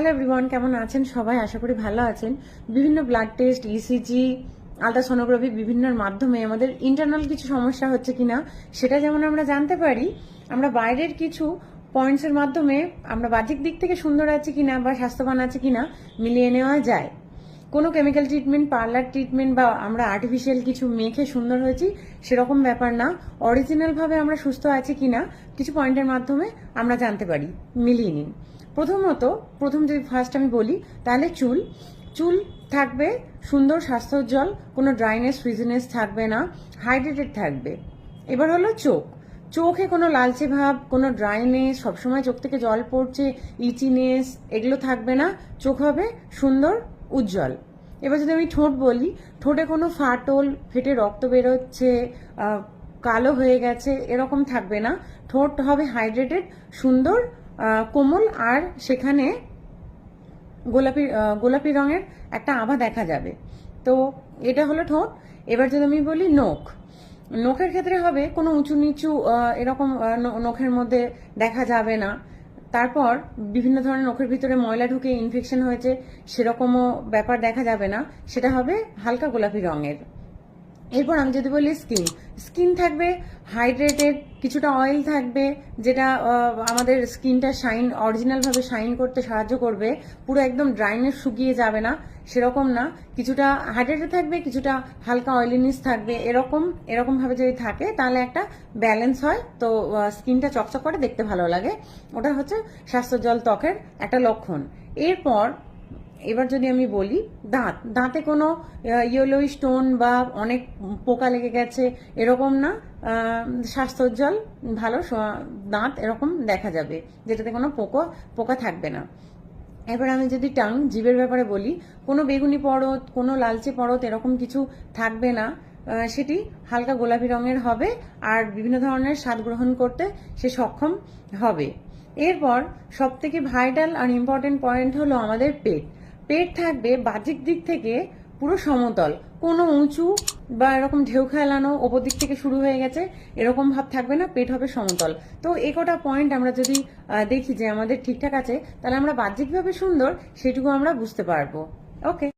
Hello everyone, কেমন আছেন সবাই? আশা করি ভালো আছেন। বিভিন্ন ব্লাড টেস্ট ইসিজি আলট্রাসোনোগ্রাফি বিভিন্নর মাধ্যমে আমাদের ইন্টারনাল কিছু সমস্যা হচ্ছে কিনা সেটা যেমন আমরা জানতে পারি, আমরা বাইরের কিছু পয়েন্টসের মাধ্যমে আমরা বাহ্যিক দিক থেকে সুন্দর আছে কিনা বা স্বাস্থ্যবান আছে কিনা মিলিয়ে নেওয়া যায়। কোনো কেমিক্যাল ট্রিটমেন্ট পার্লার ট্রিটমেন্ট বা আমরা আর্টিফিশিয়াল কিছু মেখে সুন্দর হয়েছি সেরকম ব্যাপার না। অরিজিনাল ভাবে আমরা সুস্থ আছি কিনা কিছু পয়েন্টের মাধ্যমে আমরা জানতে পারি। মিলিয়ে নিন। প্রথমত, প্রথম যদি ফার্স্ট আমি বলি, তাহলে চুল। চুল থাকবে সুন্দর স্বাস্থ্যোজ্জ্বল কোনো ড্রাইনেস ফ্রিজিনেস থাকবে না হাইড্রেটেড থাকবে। এবার হলো চোখ। চোখে কোনো লালচে ভাব, কোনো ড্রাইনেস সবসময় চোখ থেকে জল পড়ছে ইচিনেস এগুলো থাকবে না। চোখ হবে সুন্দর, উজ্জ্বল। এবার যদি আমি ঠোঁট বলি, ঠোঁটে কোনো ফাটল, ফেটে রক্ত বেরোচ্ছে কালো হয়ে গেছে, এরকম থাকবে না। ঠোঁট হবে হাইড্রেটেড সুন্দর কোমল আর সেখানে গোলাপি গোলাপি রঙের একটা আভা দেখা যাবে। তো এটা হলো ঠোঁট। এবার যদি আমি বলি নখ, নখের ক্ষেত্রে হবে কোনো উঁচু নিচু এরকম নখের মধ্যে দেখা যাবে না। তারপর বিভিন্ন ধরনের নখের ভিতরে ময়লা ঢুকে ইনফেকশন হয়েছে, সেরকমও ব্যাপার দেখা যাবে না। সেটা হবে হালকা গোলাপি রঙের। এরপর আমি যদি বলি স্কিন স্কিন থাকবে, হাইড্রেটেড, কিছুটা অয়েল থাকবে, যেটা আমাদের স্কিনটা শাইন অরিজিনাল ভাবে শাইন করতে সাহায্য করবে, পুরো একদম ড্রাইনেস শুকিয়ে যাবে না, সেরকম না, কিছুটা হাইড্রেটেড থাকবে, কিছুটা হালকা অয়েলিনেস থাকবে, এরকম এরকম ভাবে যদি থাকে, তাহলে একটা ব্যালেন্স হয়, তো স্কিনটা চকচক করে, দেখতে ভালো লাগে। ওটা হচ্ছে স্বাস্থ্য জল ত্বকের একটা লক্ষণ। এরপর এবার যদি আমি বলি, দাঁত। দাঁতে কোনো ইয়েলো স্টোন বা অনেক পোকা লেগে গেছে, এরকম না। স্বাস্থ্যোজ্জ্বল ভালো দাঁত এরকম দেখা যাবে, যেটাতে কোনো পোকা পোকা থাকবে না। এবার আমি যদি টাং জীবের ব্যাপারে বলি, কোনো বেগুনি পরত, কোনো লালচে পরত এরকম কিছু থাকবে না। সেটি হালকা গোলাপি রঙের হবে আর বিভিন্ন ধরনের স্বাদ গ্রহণ করতে সে সক্ষম হবে। এরপর সব থেকে ভাইটাল আর ইম্পর্টেন্ট পয়েন্ট হলো আমাদের পেট। পেট থাকবে বাহ্যিক দিক থেকে পুরো সমতল। কোনো উঁচু বা এরকম ঢেউ খেলানো ওপর দিক থেকে শুরু হয়ে গেছে, এরকম ভাব থাকবে না, পেট হবে সমতল। তো এই কটা পয়েন্ট আমরা যদি দেখি যে আমাদের ঠিকঠাক আছে, তাহলে আমরা বাহ্যিকভাবে সুন্দর, সেটুকু আমরা বুঝতে পারব। ওকে